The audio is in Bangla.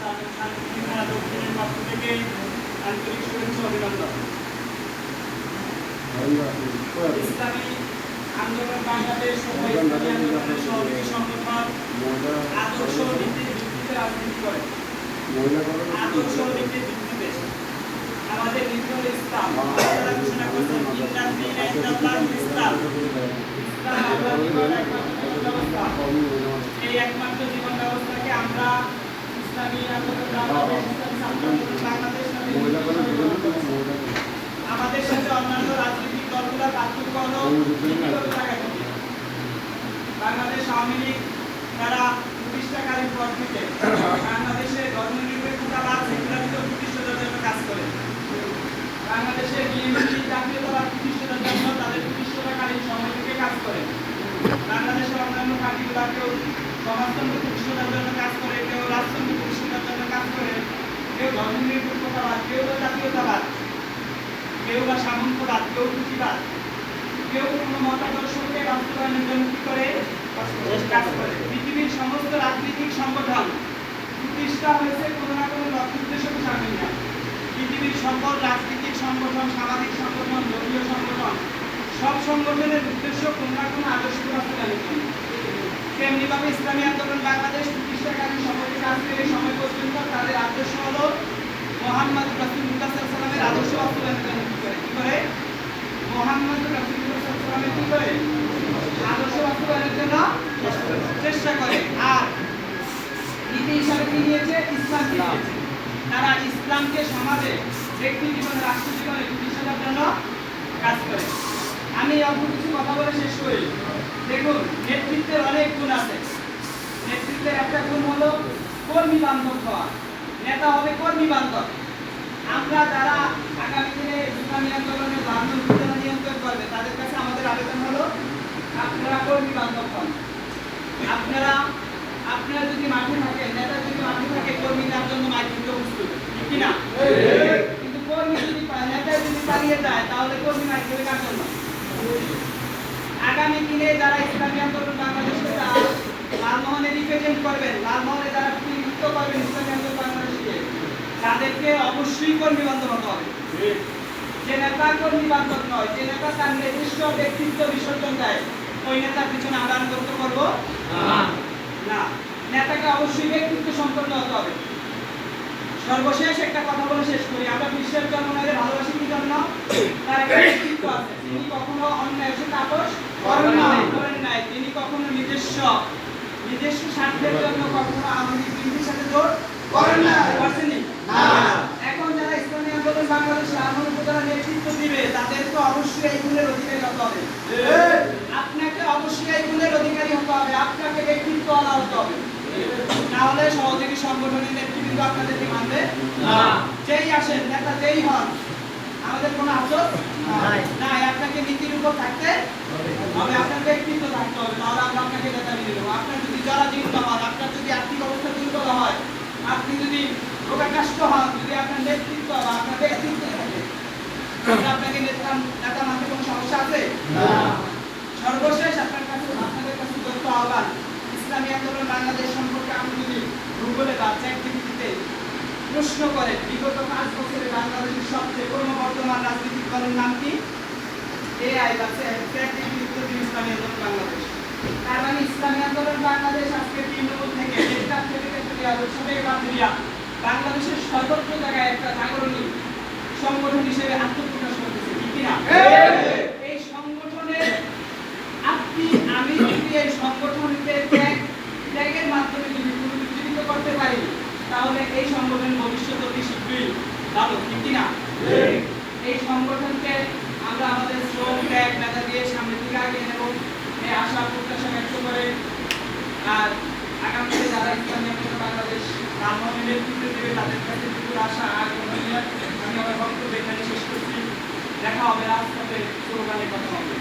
দক্ষিণের পক্ষ আদর্শ নীতির ভিত্তিতে রাজনীতি আমাদের আল্লাহর নিকট একমাত্র জীবন ব্যবস্থা এই একমাত্র জীবন ব্যবস্থাকে আমরা ইসলামী আন্দোলন বাংলাদেশ ইসলামী ছাত্র আন্দোলন বাংলাদেশ নামে আমাদের সাথে অন্যান্য রাজনৈতিক দলগুলোর পার্থক্য। বাংলাদেশ আওয়ামী লীগ তারা প্রতিষ্ঠাকারী পদ থেকে বাংলাদেশের ধর্মনিরপেক্ষতাবাদ সেকুলারিজম প্রতিষ্ঠার জন্য কাজ করে বাংলাদেশের বিএনপি জাতীয়তাবাদ প্রতিষ্ঠার জন্য তাদের প্রতিষ্ঠাকালীন সময় থেকে কাজ করে বাংলাদেশের অন্যান্য পার্টিগুলা কেউ সমাজতন্ত্র প্রতিষ্ঠার জন্য কাজ করে কেউ রাজতন্ত্র প্রতিষ্ঠার জন্য কাজ করে কেউ ধর্মনিরপেক্ষতাবাদ কেউ বা জাতীয়তাবাদ, কেউ বা সামন্তবাদ, কেউ পুঁজিবাদ কেউ কোনো মতাদর্শকে বাস্তবায়নের জন্য কি করে? পৃথিবীর সমস্ত রাজনৈতিক সংগঠন প্রতিষ্ঠা হয়েছে কোনো না কোনো লক্ষ্য উদ্দেশ্যকে সামিল না পৃথিবীর সকল রাজনৈতিক সংগঠন, সামাজিক সংগঠন ধর্মীয় সংগঠন, সব সংগঠনের উদ্দেশ্য কোনো না কোনো আদর্শ বাস্তবায়নের তেমনিভাবে ইসলামী আন্দোলন বাংলাদেশ প্রতিষ্ঠাকারী সময় থেকে সময় পর্যন্ত তাদের আদর্শ হলো মোহাম্মদ রাসূলুল্লাহ সাল্লাল্লাহু আলাইহি আদর্শ বাস্তবায়নের জন্য কি করে কি করে? মোহাম্মদ রাসূলুল্লাহ সাল্লাল্লাহু আলাইহি কি করে? আদর্শ বাস্তবায়নের জন্য চেষ্টা করে। আর নীতি হিসাবে কি নিয়েছে ইসলাম তারা ইসলামকে সমাজে ব্যক্তি জীবনে, রাষ্ট্র জীবনে প্রতিষ্ঠার জন্য কাজ করে। আমি অল্প কিছু কথা বলে শেষ করি। দেখুন, নেতৃত্বের অনেক গুণ আছে। নেতৃত্বের একটা গুণ হলো কর্মী বান্ধব হওয়া। নেতা হবে কর্মী বান্ধব। আমরা যারা আগামী দিনে ইসলামী আন্দোলনের বান্ধব নিয়ন্ত্রণ করবে, তাদের কাছে আমাদের আবেদন হলো, আপনারা কর্মী বান্ধব হন। আপনারা আপনারা যদি মাঠে থাকেন নেতা যদি মাঠে থাকে, কর্মী তার জন্য দিতে প্রস্তুত। ঠিক না কিন্তু কর্মী যদি নেতা যদি পালিয়ে যায়, তাহলে কর্মী দেবে কার জন্য? আগামী দিনে যারা ইসলামী আন্দোলন বাংলাদেশকে লালমোহনে রিপ্রেজেন্ট করবেন, লালমোহনে যারা প্রতিনিধিত্ব করবেন, ইসলামী আন্দোলন তাদেরকে অবশ্যই কর্মী বান্ধব হতে হবে। যে নেতা কর্মী বান্ধব নয় যে নেতা তার নিজস্ব ব্যক্তিত্ব বিসর্জন দেয় ওই নেতার পিছনে আমরা আন্দোলন করব? না। নেতাকে অবশ্যই ব্যক্তিত্ব সম্পন্ন হতে হবে। সর্বশেষ একটা কথা বলে শেষ করি। আমরা বিশ্বের জন্মনাদের ভালোবাসি কি জন্য? তার একটা ব্যক্তিত্ব আছে। তিনি কখনো অন্যায় সাথে আপোষ করেন না। করেন নাই। তিনি কখনো নিজস্ব নিজস্ব স্বার্থের জন্য কখনো আমাদের বিএনপির সাথে জোর করেন না। করছেননি এখন যারা ইসলামী আন্দোলন বাংলাদেশ আন্দোলন উপজেলা নেতৃত্ব দিবে তাদেরকে অবশ্যই এই গুণের অধিকারী হতে হবে। আপনাকে অবশ্যই এই গুণের অধিকারী হতে হবে আপনাকে ব্যক্তিত্ব আলা হতে হবে। না সহযোগী সংগঠনের নেতৃবৃন্দ আপনাদেরকে মানবে যেই আসেন নেতা যেই হন আমাদের কোনো আচর নাই। আপনাকে নীতির উপর থাকতে হবে। আপনার ব্যক্তিত্ব থাকতে হবে তাহলে আমরা আপনাকে নেতা নিয়ে দেবো আপনার যদি জরাজীর্ণ হন আপনার যদি আর্থিক অবস্থা দুর্বল হয় আপনি যদি রোগাকাষ্ট হন যদি আপনার নেতৃত্ব বা আপনার ব্যক্তিত্ব থাকে তাহলে আপনাকে নেতা নেতা মানতে কোনো সমস্যা আছে? সর্বশেষ আপনার কাছে আপনাদের কাছে তথ্য আহ্বান ইসলামী আন্দোলন বাংলাদেশ সম্পর্কে আপনি যদি ভূগোলে বা চ্যাটজিপিটিতে প্রশ্ন করেন বিগত পাঁচ বছরে বাংলাদেশের সবচেয়ে ক্রমবর্ধমান রাজনৈতিক দলের নাম কি? এআই বা চ্যাটজিপিটিতে ইসলামী আন্দোলন বাংলাদেশ। তার মানে ইসলামী আন্দোলন বাংলাদেশ আজকে তৃণমূল থেকে থেকে থেকে বাংলাদেশের সর্বত্র জায়গায় একটা জাগরণী নেতৃত্ব দেবে, তাদের কাছে দুপুর আশা আর আমি আমার বক্তব্য এখানে শেষ দেখা হবে রাস্তাতে স্লোগানে কথা হবে।